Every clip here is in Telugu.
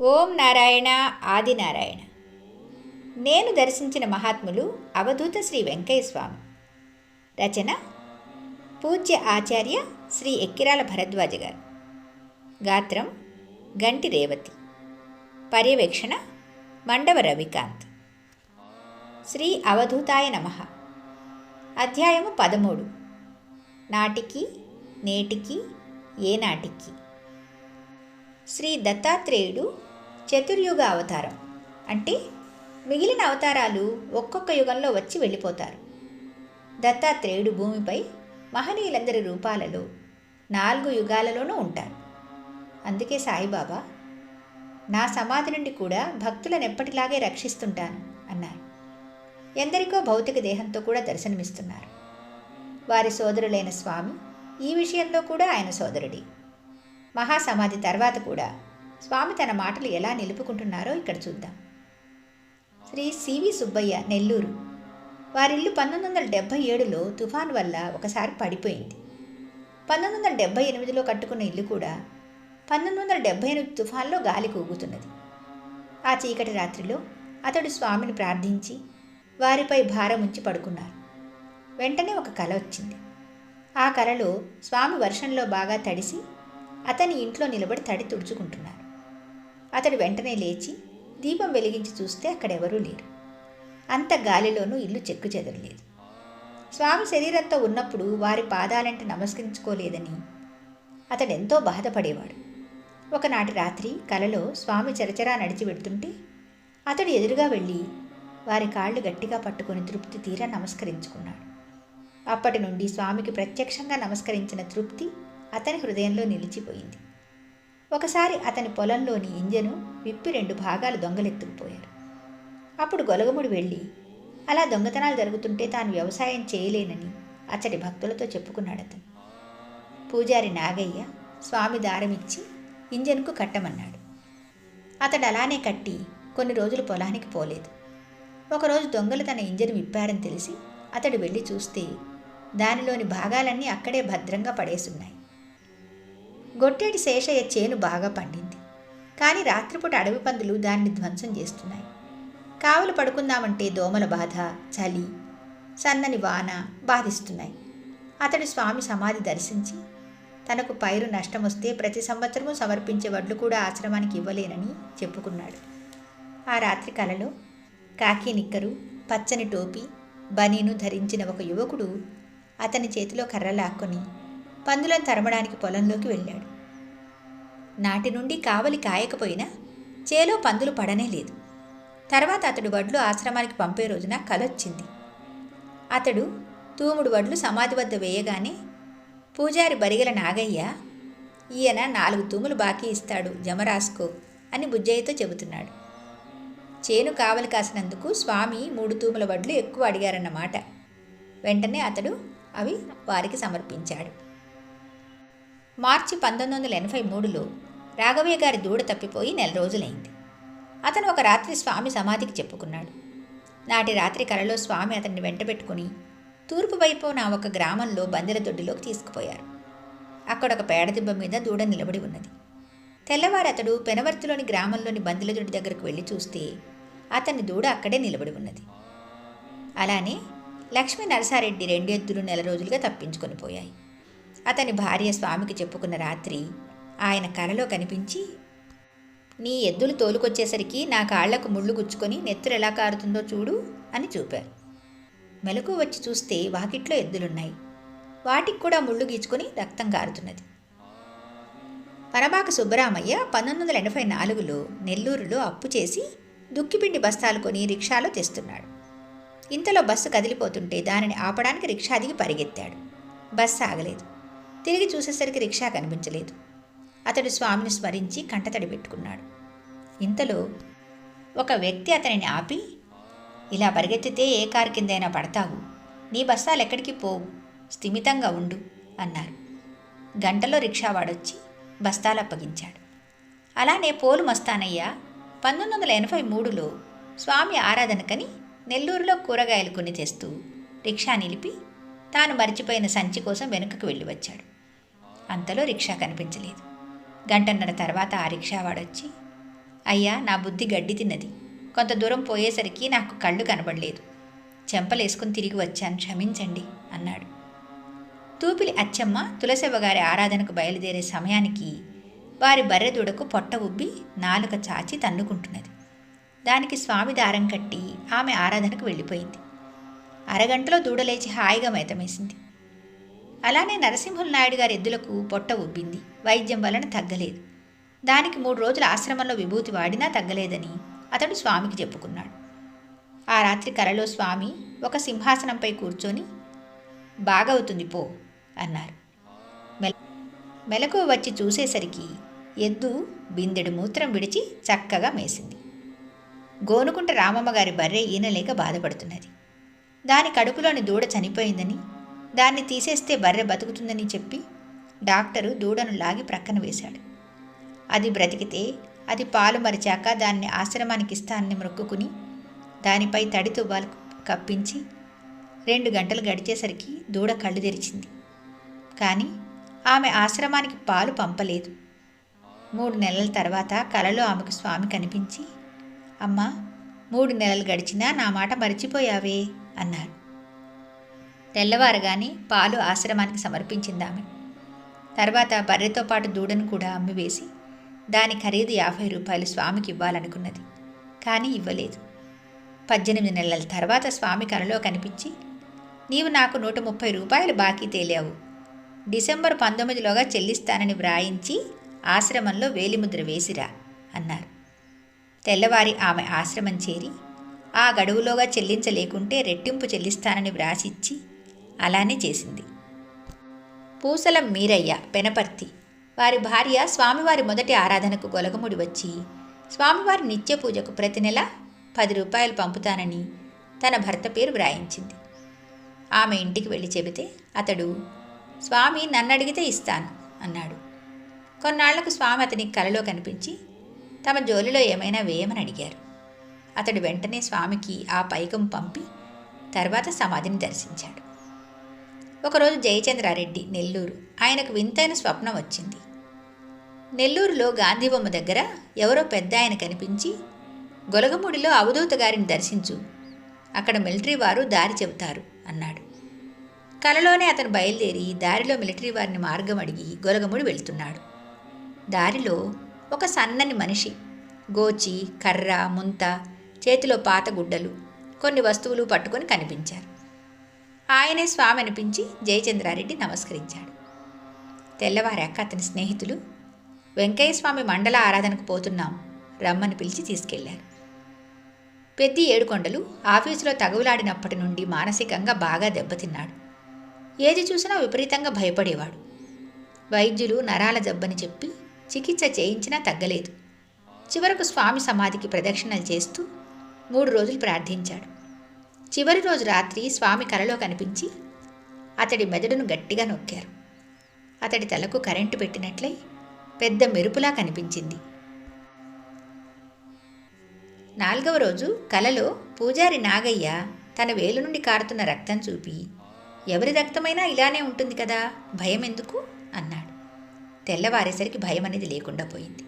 ఓం నారాయణ ఆదినారాయణ నేను దర్శించిన మహాత్ములు అవధూత శ్రీ వెంకయ్య స్వామి రచన పూజ్య ఆచార్య శ్రీ ఎక్కిరాల భరద్వాజ గారు. గాత్రం గంటి రేవతి. పర్యవేక్షణ మండవ రవికాంత్. శ్రీ అవధూతాయ నమ. అధ్యాయము పదమూడు. నాటికి నేటికి ఏనాటికి. శ్రీ దత్తాత్రేయుడు చతుర్యుగ అవతారం. అంటే మిగిలిన అవతారాలు ఒక్కొక్క యుగంలో వచ్చి వెళ్ళిపోతారు. దత్తాత్రేయుడు భూమిపై మహనీయులందరి రూపాలలో నాలుగు యుగాలలోనూ ఉంటారు. అందుకే సాయిబాబా నా సమాధి నుండి కూడా భక్తులను ఎప్పటిలాగే రక్షిస్తుంటాను అన్నారు. ఎందరికో భౌతిక దేహంతో కూడా దర్శనమిస్తున్నారు. వారి సోదరులైన స్వామి ఈ విషయంలో కూడా ఆయన సోదరుడి. మహాసమాధి తర్వాత కూడా స్వామి తన మాటలు ఎలా నిలుపుకుంటున్నారో ఇక్కడ చూద్దాం. శ్రీ సివి సుబ్బయ్య నెల్లూరు. వారిల్లు పంతొమ్మిది వందల డెబ్భై ఏడులో తుఫాన్ వల్ల ఒకసారి పడిపోయింది. పంతొమ్మిది వందల డెబ్భై ఎనిమిదిలో కట్టుకున్న ఇల్లు కూడా పంతొమ్మిది వందల డెబ్భై ఎనిమిది తుఫాన్లో గాలి కూగుతున్నది. ఆ చీకటి రాత్రిలో అతడు స్వామిని ప్రార్థించి వారిపై భారం ఉంచి పడుకున్నారు. వెంటనే ఒక కల వచ్చింది. ఆ కలలో స్వామి వర్షంలో బాగా తడిసి అతని ఇంట్లో నిలబడి తడి తుడుచుకుంటున్నారు. అతడు వెంటనే లేచి దీపం వెలిగించి చూస్తే అక్కడెవరూ లేరు. అంత గాలిలోనూ ఇల్లు చెక్కు చెదరలేదు. స్వామి శరీరంతో ఉన్నప్పుడు వారి పాదాలంటే నమస్కరించుకోలేదని అతడెంతో బాధపడేవాడు. ఒకనాటి రాత్రి కలలో స్వామి చరచరా నడిచి వెడుతుంటే అతడు ఎదురుగా వెళ్ళి వారి కాళ్ళు గట్టిగా పట్టుకొని తృప్తి తీరా నమస్కరించుకున్నాడు. అప్పటి నుండి స్వామికి ప్రత్యక్షంగా నమస్కరించిన తృప్తి అతని హృదయంలో నిలిచిపోయింది. ఒకసారి అతని పొలంలోని ఇంజను విప్పి రెండు భాగాలు దొంగలెత్తుకుపోయారు. అప్పుడు గొలగముడు వెళ్ళి అలా దొంగతనాలు జరుగుతుంటే తాను వ్యవసాయం చేయలేనని అతడి భక్తులతో చెప్పుకున్నాడు అతను పూజారి నాగయ్య స్వామి దారమిచ్చి ఇంజన్కు కట్టమన్నాడు. అతడు అలానే కట్టి కొన్ని రోజులు పొలానికి పోలేదు. ఒకరోజు దొంగలు తన ఇంజన్ విప్పారని తెలిసి అతడు వెళ్ళి చూస్తే దానిలోని భాగాలన్నీ అక్కడే భద్రంగా పడేసున్నాయి. గొట్టేటి శేషయ్య చేను బాగా పండింది. కానీ రాత్రిపూట అడవి పందులు దాన్ని ధ్వంసం చేస్తున్నాయి. కావలు పడుకుందామంటే దోమల బాధ చలి సన్నని వాన బాధిస్తున్నాయి. అతడు స్వామి సమాధి దర్శించి తనకు పైరు నష్టం వస్తే ప్రతి సంవత్సరము సమర్పించే వడ్లు కూడా ఆశ్రమానికి ఇవ్వలేనని చెప్పుకున్నాడు. ఆ రాత్రి కలలో కాకి నిక్కరు పచ్చని టోపీ బనీను ధరించిన ఒక యువకుడు అతని చేతిలో కర్ర లాక్కొని పందులను తరమడానికి పొలంలోకి వెళ్ళాడు. నాటి నుండి కావలి కాయకపోయినా చేలో పందులు పడనే లేదు. తర్వాత అతడు వడ్లు ఆశ్రమానికి పంపే రోజున కలొచ్చింది. అతడు తూముడు వడ్లు సమాధి వద్ద వేయగానే పూజారి బరిగల నాగయ్య ఈయన నాలుగు తూములు బాకీ ఇస్తాడు జమ రాసుకో అని బుజ్జయ్యతో చెబుతున్నాడు. చేను కావలి కాసినందుకు స్వామి మూడు తూముల వడ్లు ఎక్కువ అడిగారన్నమాట. వెంటనే అతడు అవి వారికి సమర్పించాడు. మార్చి పంతొమ్మిది వందల ఎనభై మూడులో రాఘవయ్య గారి దూడ తప్పిపోయి నెల రోజులైంది. అతను ఒక రాత్రి స్వామి సమాధికి చెప్పుకున్నాడు. నాటి రాత్రి కలలో స్వామి అతన్ని వెంటబెట్టుకుని తూర్పు వైపున ఒక గ్రామంలో బందెల దొడ్డిలోకి తీసుకుపోయారు. అక్కడ ఒక పేడదిబ్బ మీద దూడ నిలబడి ఉన్నది. తెల్లవారు అతడు పెనవర్తిలోని గ్రామంలోని బందెల దొడ్డి దగ్గరకు వెళ్ళి చూస్తే అతని దూడ అక్కడే నిలబడి ఉన్నది. అలానే లక్ష్మీ నరసారెడ్డి రెండెద్దులు నెల రోజులుగా తప్పించుకొని పోయాయి. అతని భార్య స్వామికి చెప్పుకున్న రాత్రి ఆయన కలలో కనిపించి నీ ఎద్దులు తోలుకొచ్చేసరికి నా కాళ్ళకు ముళ్ళు గుచ్చుకొని నెత్తురు ఎలా కారుతుందో చూడు అని చూపారు. మెలకు వచ్చి చూస్తే వాకిట్లో ఎద్దులున్నాయి. వాటికి కూడా ముళ్ళు గీచుకొని రక్తం కారుతున్నది. పరబాక సుబ్బరామయ్య పంతొమ్మిది వందల ఎనభై నాలుగులో నెల్లూరులో అప్పు చేసి దుక్కిపిండి బస్తాలు కొని రిక్షాలో తెస్తున్నాడు. ఇంతలో బస్సు కదిలిపోతుంటే దానిని ఆపడానికి రిక్షా దిగి పరిగెత్తాడు. బస్సు ఆగలేదు. తిరిగి చూసేసరికి రిక్షా కనిపించలేదు. అతడు స్వామిని స్మరించి కంటతడి పెట్టుకున్నాడు. ఇంతలో ఒక వ్యక్తి అతనిని ఆపి ఇలా పరిగెత్తితే ఏ కారు కిందైనా పడతావు. నీ బస్తాలు ఎక్కడికి పోవు. స్థిమితంగా ఉండు అన్నారు. గంటలో రిక్షా వాడొచ్చి బస్తాలు అప్పగించాడు. అలానే పోలు మస్తానయ్య. పంతొమ్మిది వందల ఎనభై మూడులో స్వామి ఆరాధనకని నెల్లూరులో కూరగాయలు కొని తెస్తూ రిక్షా నిలిపి తాను మరిచిపోయిన సంచి కోసం వెనుకకు వెళ్ళి వచ్చాడు అంతలో రిక్షా కనిపించలేదు. గంటన్నర తర్వాత ఆ రిక్షావాడొచ్చి అయ్యా నా బుద్ధి గడ్డి తిన్నది. కొంత దూరం పోయేసరికి నాకు కళ్ళు కనబడలేదు. చెంపలేసుకుని తిరిగి వచ్చాను క్షమించండి అన్నాడు. తూపిలి అచ్చమ్మ తులసివ్వ గారి ఆరాధనకు బయలుదేరే సమయానికి వారి బర్రె దూడకు పొట్ట ఉబ్బి నాలుక చాచి తన్నుకుంటున్నది. దానికి స్వామి దారం కట్టి ఆమె ఆరాధనకు వెళ్ళిపోయింది. అరగంటలో దూడలేచి హాయిగా మేతమేసింది. అలానే నరసింహుల నాయుడు గారి ఎద్దులకు పొట్ట ఉబ్బింది. వైద్యం వలన తగ్గలేదు. దానికి మూడు రోజులు ఆశ్రమంలో విభూతి వాడినా తగ్గలేదని అతడు స్వామికి చెప్పుకున్నాడు. ఆ రాత్రి కలలో స్వామి ఒక సింహాసనంపై కూర్చొని బాగవుతుంది పో అన్నారు. మెల మెలకు వచ్చి చూసేసరికి ఎద్దు బిందెడు మూత్రం విడిచి చక్కగా మేసింది. గోనుకుంట రామమ్మ గారి బర్రె ఈనలేక బాధపడుతున్నది. దాని కడుపులోని దూడ చనిపోయిందని దాన్ని తీసేస్తే బర్రె బతుకుతుందని చెప్పి డాక్టరు దూడను లాగి ప్రక్కన వేశాడు. అది బ్రతికితే అది పాలు మరిచాక దాన్ని ఆశ్రమానికి ఇస్తానని మొక్కుకుని దానిపై తడి తువ్వాలు కప్పించి రెండు గంటలు గడిచేసరికి దూడ కళ్ళు తెరిచింది. కానీ ఆమె ఆశ్రమానికి పాలు పంపలేదు. మూడు నెలల తర్వాత కలలో ఆమెకు స్వామి కనిపించి అమ్మా మూడు నెలలు గడిచినా నా మాట మర్చిపోయావే అన్నారు తెల్లవారగానే పాలు ఆశ్రమానికి సమర్పించింది ఆమె తర్వాత బర్రెతో పాటు దూడను కూడా అమ్మివేసి దాని ఖరీదు యాభై రూపాయలు స్వామికి ఇవ్వాలనుకున్నది. కానీ ఇవ్వలేదు. పద్దెనిమిది నెలల తర్వాత స్వామి కలలో కనిపించి నీవు నాకు నూట ముప్పై రూపాయలు బాకీ తేలావు. డిసెంబర్ పంతొమ్మిదిలోగా చెల్లిస్తానని వ్రాయించి ఆశ్రమంలో వేలిముద్ర వేసిరా అన్నారు. తెల్లవారి ఆమె ఆశ్రమం చేరి ఆ గడువులోగా చెల్లించలేకుంటే రెట్టింపు చెల్లిస్తానని వ్రాసిచ్చి అలానే చేసింది. పూసల మీరయ్య పెనపర్తి. వారి భార్య స్వామివారి మొదటి ఆరాధనకు గొలగముడి వచ్చి స్వామివారి నిత్య పూజకు ప్రతి నెల పది రూపాయలు పంపుతానని తన భర్త పేరు వ్రాయించింది. ఆమె ఇంటికి వెళ్ళి చెబితే అతడు స్వామి నన్ను అడిగితే ఇస్తాను అన్నాడు. కొన్నాళ్ళకు స్వామి అతనికి కలలో కనిపించి తమ జోలిలో ఏమైనా వేయమని అడిగారు. అతడు వెంటనే స్వామికి ఆ పైకం పంపి తర్వాత సమాధిని దర్శించాడు. ఒకరోజు జయచంద్రారెడ్డి నెల్లూరు. ఆయనకు వింతైన స్వప్నం వచ్చింది. నెల్లూరులో గాంధీబొమ్మ దగ్గర ఎవరో పెద్ద ఆయన కనిపించి గొలగముడిలో అవధూత గారిని దర్శించు అక్కడ మిలిటరీ వారు దారి చెబుతారు అన్నాడు. కలలోనే అతను బయలుదేరి దారిలో మిలిటరీ వారిని మార్గం అడిగి గొలగముడి వెళ్తున్నాడు. దారిలో ఒక సన్నని మనిషి గోచి కర్ర ముంత చేతిలో పాత గుడ్డలు కొన్ని వస్తువులు పట్టుకొని కనిపించారు. ఆయనే స్వామి అనిపించి జయచంద్రారెడ్డి నమస్కరించాడు. తెల్లవారాక అతని స్నేహితులు వెంకయ్య స్వామి మండల ఆరాధనకు పోతున్నాం రమ్మని పిలిచి తీసుకెళ్ళారు. పెద్ది ఏడుకొండలు ఆఫీసులో తగులాడినప్పటి నుండి మానసికంగా బాగా దెబ్బతిన్నాడు. ఏది చూసినా విపరీతంగా భయపడేవాడు. వైద్యులు నరాల జబ్బని చెప్పి చికిత్స చేయించినా తగ్గలేదు. చివరకు స్వామి సమాధికి ప్రదక్షిణలు చేస్తూ మూడు రోజులు ప్రార్థించాడు. చివరి రోజు రాత్రి స్వామి కలలో కనిపించి అతడి మెదడును గట్టిగా నొక్కారు. అతడి తలకు కరెంటు పెట్టినట్లయి పెద్ద మెరుపులా కనిపించింది. నాలుగవ రోజు కలలో పూజారి నాగయ్య తన వేలు నుండి కారుతున్న రక్తం చూపి ఎవరి రక్తమైనా ఇలానే ఉంటుంది కదా భయం ఎందుకు అన్నాడు. తెల్లవారేసరికి భయం అనేది లేకుండా పోయింది.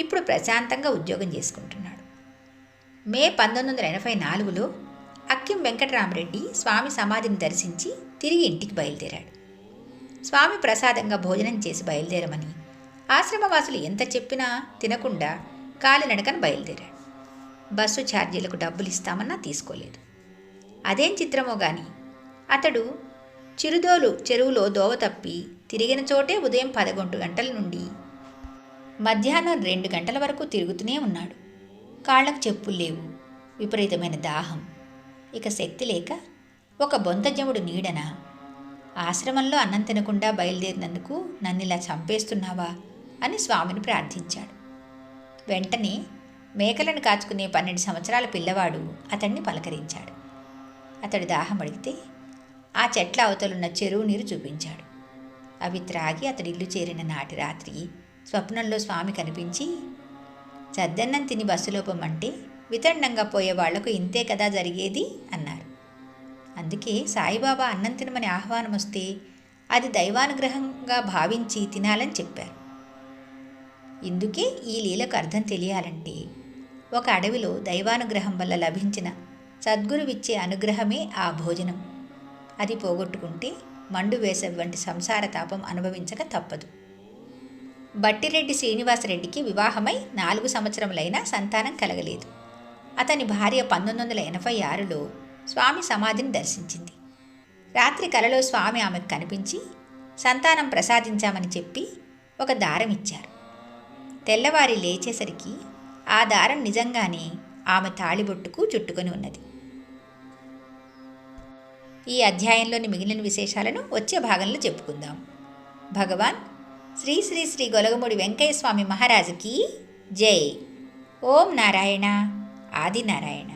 ఇప్పుడు ప్రశాంతంగా ఉద్యోగం చేసుకుంటున్నాడు. మే పంతొమ్మిది వందల ఎనభై నాలుగులో శాక్యం వెంకటరామరెడ్డి స్వామి సమాధిని దర్శించి తిరిగి ఇంటికి బయలుదేరాడు. స్వామి ప్రసాదంగా భోజనం చేసి బయలుదేరమని ఆశ్రమవాసులు ఎంత చెప్పినా తినకుండా కాలినడకను బయలుదేరాడు. బస్సు ఛార్జీలకు డబ్బులు ఇస్తామన్నా తీసుకోలేదు. అదేం చిత్రమో గాని అతడు చిరుదోలు చెరువులో దోవ తప్పి తిరిగిన చోటే ఉదయం పదకొండు గంటల నుండి మధ్యాహ్నం రెండు గంటల వరకు తిరుగుతూనే ఉన్నాడు. కాళ్ళకు చెప్పులు లేవు. విపరీతమైన దాహం. ఇక శక్తి లేక ఒక బొంతజముడు నీడన? ఆశ్రమంలో అన్నం తినకుండా బయలుదేరినందుకు నన్ను ఇలా చంపేస్తున్నావా? అని స్వామిని ప్రార్థించాడు. వెంటనే మేకలను కాచుకునే పన్నెండు సంవత్సరాల పిల్లవాడు అతన్ని పలకరించాడు. అతడు దాహం అడిగితే ఆ చెట్ల అవతలున్న చెరువు నీరు చూపించాడు. అవి త్రాగి అతడి ఇల్లు చేరిన నాటి రాత్రి స్వప్నంలో స్వామి కనిపించి చద్దన్నం తిని బస్సులోపమంటే వితండంగా పోయే వాళ్ళకు ఇంతే కదా జరిగేది? అన్నారు. అందుకే సాయిబాబా అన్నం తినమని ఆహ్వానం వస్తే అది దైవానుగ్రహంగా భావించి తినాలని చెప్పారు. ఇందుకే ఈ లీలకు అర్థం తెలియాలంటే ఒక అడవిలో దైవానుగ్రహం వల్ల లభించిన సద్గురువిచ్చే అనుగ్రహమే ఆ భోజనం. అది పోగొట్టుకుంటే మండు వేసవి వంటి సంసార తాపం అనుభవించక తప్పదు. బట్టిరెడ్డి శ్రీనివాసరెడ్డికి వివాహమై నాలుగు సంవత్సరములైనా సంతానం కలగలేదు. అతని భార్య పంతొమ్మిది వందల ఎనభై ఆరులో స్వామి సమాధిని దర్శించింది. రాత్రి కలలో స్వామి ఆమెకు కనిపించి సంతానం ప్రసాదించామని చెప్పి ఒక దారం ఇచ్చారు. తెల్లవారి లేచేసరికి ఆ దారం నిజంగానే ఆమె తాళిబొట్టుకు చుట్టుకొని ఉన్నది. ఈ అధ్యాయంలోని మిగిలిన విశేషాలను వచ్చే భాగంలో చెప్పుకుందాం. భగవాన్ శ్రీ శ్రీ శ్రీ గొలగముడి వెంకయ్య స్వామి మహారాజుకి జై. ఓం నారాయణ. ఆదినారాయణ.